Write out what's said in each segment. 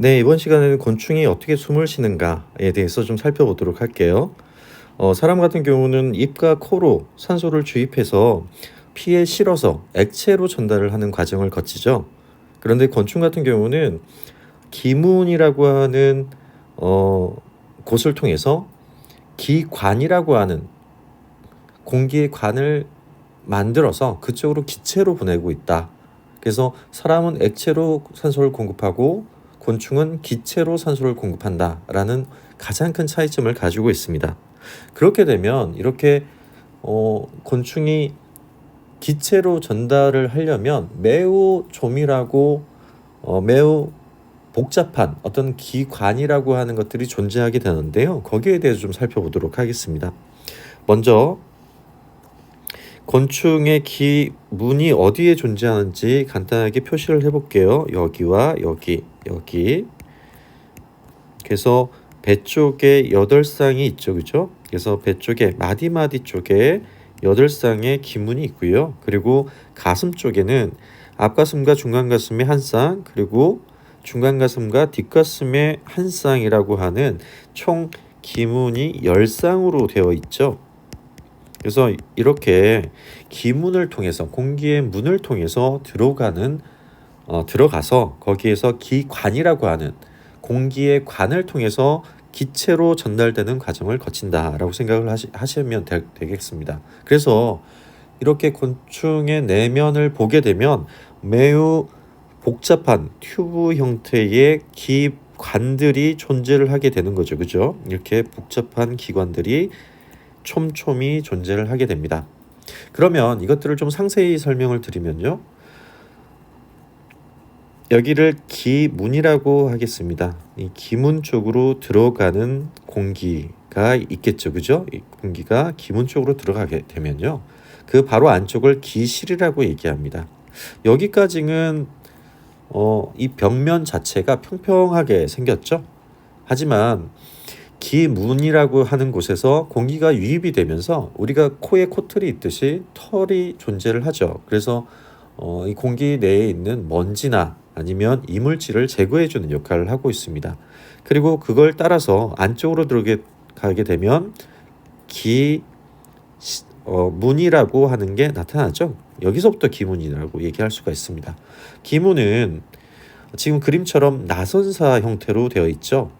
네, 이번 시간에는 곤충이 어떻게 숨을 쉬는가에 대해서 좀 살펴보도록 할게요. 어, 사람 같은 경우는 입과 코로 산소를 주입해서 피에 실어서 액체로 전달을 하는 과정을 거치죠. 그런데 곤충 같은 경우는 기문이라고 하는 어, 곳을 통해서 기관이라고 하는 공기의 관을 만들어서 그쪽으로 기체로 보내고 있다. 그래서 사람은 액체로 산소를 공급하고 곤충은 기체로 산소를 공급한다라는 가장 큰 차이점을 가지고 있습니다. 그렇게 되면 이렇게 어, 곤충이 기체로 전달을 하려면 매우 조밀하고 어, 매우 복잡한 어떤 기관이라고 하는 것들이 존재하게 되는데요. 거기에 대해서 좀 살펴보도록 하겠습니다. 먼저 곤충의 기문이 어디에 존재하는지 간단하게 표시를 해볼게요. 여기와 여기, 여기. 그래서 배 쪽에 여덟 쌍이 있죠, 그죠? 그래서 배 쪽에 마디마디 쪽에 여덟 쌍의 기문이 있고요. 그리고 가슴 쪽에는 앞가슴과 중간가슴에 한 쌍, 그리고 중간가슴과 뒷가슴에 한 쌍이라고 하는 총 기문이 열 쌍으로 되어 있죠. 그래서 이렇게 기문을 통해서 공기의 문을 통해서 들어가는 어, 들어가서 거기에서 기관이라고 하는 공기의 관을 통해서 기체로 전달되는 과정을 거친다라고 생각을 하시, 하시면 되, 되겠습니다. 그래서 이렇게 곤충의 내면을 보게 되면 매우 복잡한 튜브 형태의 기관들이 존재를 하게 되는 거죠. 그죠? 이렇게 복잡한 기관들이 촘촘히 존재를 하게 됩니다. 그러면 이것들을 좀 상세히 설명을 드리면요. 여기를 기문이라고 하겠습니다. 이 기문 쪽으로 들어가는 공기가 있겠죠. 그죠? 이 공기가 기문 쪽으로 들어가게 되면요. 그 바로 안쪽을 기실이라고 얘기합니다. 여기까지는 어, 이 벽면 자체가 평평하게 생겼죠. 하지만 기문이라고 하는 곳에서 공기가 유입이 되면서 우리가 코에 코틀이 있듯이 털이 존재를 하죠. 그래서 어, 이 공기 내에 있는 먼지나 아니면 이물질을 제거해 주는 역할을 하고 있습니다. 그리고 그걸 따라서 안쪽으로 들어가게 되면 기 어, 문이라고 하는 게 나타나죠. 여기서부터 기문이라고 얘기할 수가 있습니다. 기문은 지금 그림처럼 나선사 형태로 되어 있죠.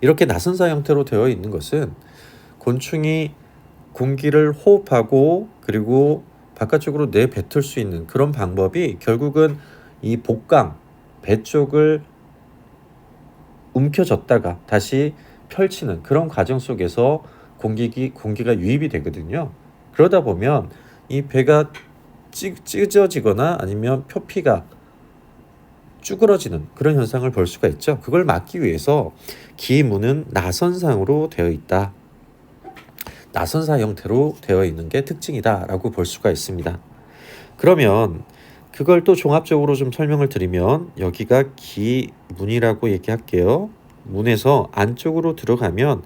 이렇게 나선사 형태로 되어 있는 것은 곤충이 공기를 호흡하고 그리고 바깥쪽으로 내뱉을 수 있는 그런 방법이 결국은 이 복강 배 쪽을 움켜졌다가 다시 펼치는 그런 과정 속에서 공기 공기가 유입이 되거든요. 그러다 보면 이 배가 찌, 찢어지거나 아니면 표피가 쭈그러지는 그런 현상을 볼 수가 있죠. 그걸 막기 위해서 기문은 나선상으로 되어 있다. 나선사 형태로 되어 있는 게 특징이다라고 볼 수가 있습니다. 그러면 그걸 또 종합적으로 좀 설명을 드리면 여기가 기문이라고 얘기할게요. 문에서 안쪽으로 들어가면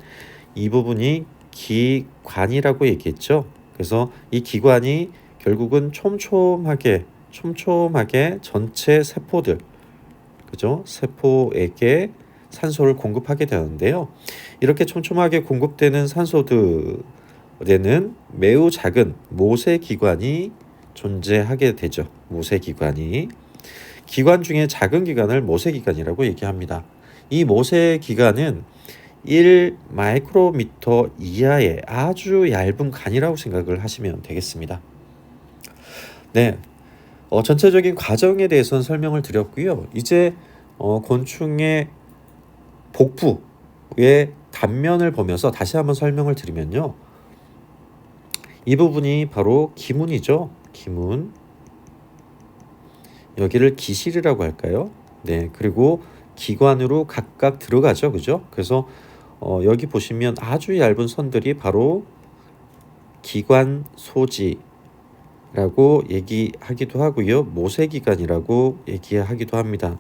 이 부분이 기관이라고 얘기했죠. 그래서 이 기관이 결국은 촘촘하게 촘촘하게 전체 세포들 그죠? 세포에게 산소를 공급하게 되는데요. 이렇게 촘촘하게 공급되는 산소들에는 매우 작은 모세 기관이 존재하게 되죠. 모세 기관이 기관 중에 작은 기관을 모세 기관이라고 얘기합니다. 이 모세 기관은 1 마이크로미터 이하의 아주 얇은 간이라고 생각을 하시면 되겠습니다. 네, 어, 전체적인 과정에 대해서는 설명을 드렸고요. 이제 어, 곤충의 복부의 단면을 보면서 다시 한번 설명을 드리면요. 이 부분이 바로 기문이죠. 기문. 여기를 기실이라고 할까요? 네. 그리고 기관으로 각각 들어가죠. 그죠? 그래서 어, 여기 보시면 아주 얇은 선들이 바로 기관 소지 라고 얘기하기도 하고요. 모세기관이라고 얘기하기도 합니다.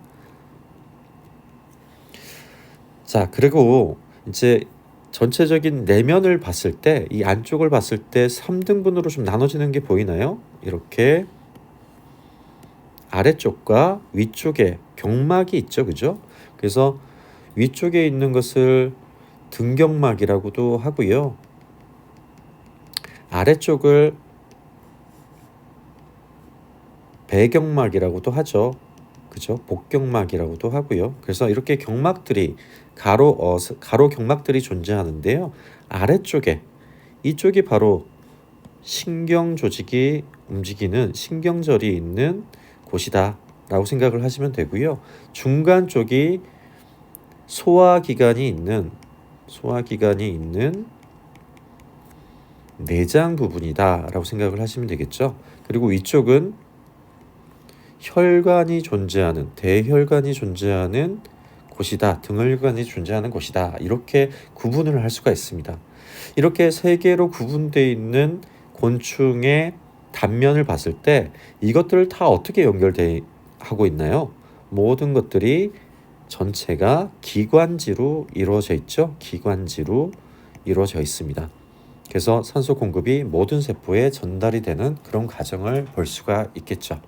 자, 그리고 이제 전체적인 내면을 봤을 때, 이 안쪽을 봤을 때 3등분으로 좀 나눠지는 게 보이나요? 이렇게 아래쪽과 위쪽에 경막이 있죠. 그죠? 그래서 위쪽에 있는 것을 등경막이라고도 하고요. 아래쪽을 배경막이라고도 하죠. 그죠? 복경막이라고도 하고요. 그래서 이렇게 경막들이 가로 어, 가로 경막들이 존재하는데요. 아래쪽에 이쪽이 바로 신경 조직이 움직이는 신경절이 있는 곳이다라고 생각을 하시면 되고요. 중간 쪽이 소화 기관이 있는 소화 기관이 있는 내장 부분이다라고 생각을 하시면 되겠죠. 그리고 위쪽은 혈관이 존재하는 대혈관이 존재하는 곳이다. 등혈관이 존재하는 곳이다. 이렇게 구분을 할 수가 있습니다. 이렇게 세 개로 구분되어 있는 곤충의 단면을 봤을 때 이것들을 다 어떻게 연결돼 하고 있나요? 모든 것들이 전체가 기관지로 이루어져 있죠. 기관지로 이루어져 있습니다. 그래서 산소 공급이 모든 세포에 전달이 되는 그런 과정을 볼 수가 있겠죠.